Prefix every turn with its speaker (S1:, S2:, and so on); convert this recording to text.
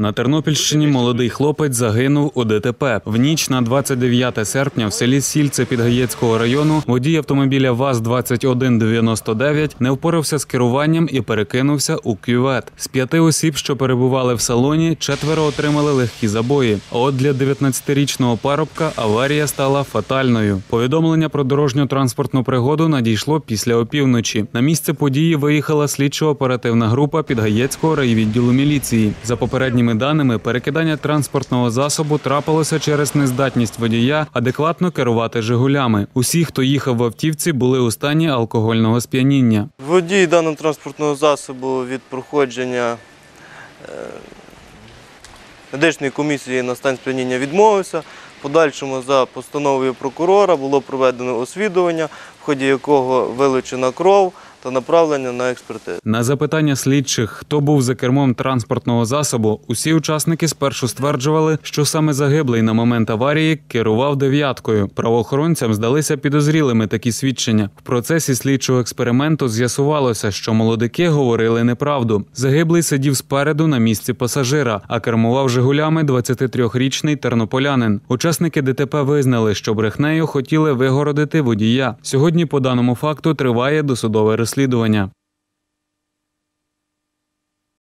S1: На Тернопільщині молодий хлопець загинув у ДТП. В ніч на 29 серпня в селі Сільце Підгаєцького району водій автомобіля ВАЗ-2199 не впорався з керуванням і перекинувся у кювет. З п'яти осіб, що перебували в салоні, четверо отримали легкі забої. А от для 19-річного парубка аварія стала фатальною. Повідомлення про дорожньо-транспортну пригоду надійшло після опівночі. На місце події виїхала слідчо-оперативна група Підгаєцького райвідділу міліції. За попередніми даними, перекидання транспортного засобу трапилося через нездатність водія адекватно керувати Жигулями. Усі, хто їхав в автівці, були у стані алкогольного сп'яніння.
S2: Водій даного транспортного засобу від проходження е, медичної комісії на стан сп'яніння відмовився. Подальшому за постановою прокурора було проведено освідування, в ході якого вилучена кров та направлення на експертизу.
S1: На запитання слідчих, хто був за кермом транспортного засобу, усі учасники спершу стверджували, що саме загиблий на момент аварії керував дев'яткою. Правоохоронцям здалися підозрілими такі свідчення. В процесі слідчого експерименту з'ясувалося, що молодики говорили неправду. Загиблий сидів спереду на місці пасажира, а кермував Жигулями 23-річний тернополянин. Учасники ДТП визнали, що брехнею хотіли вигородити водія. Сьогодні по даному факту триває досудове розслідування.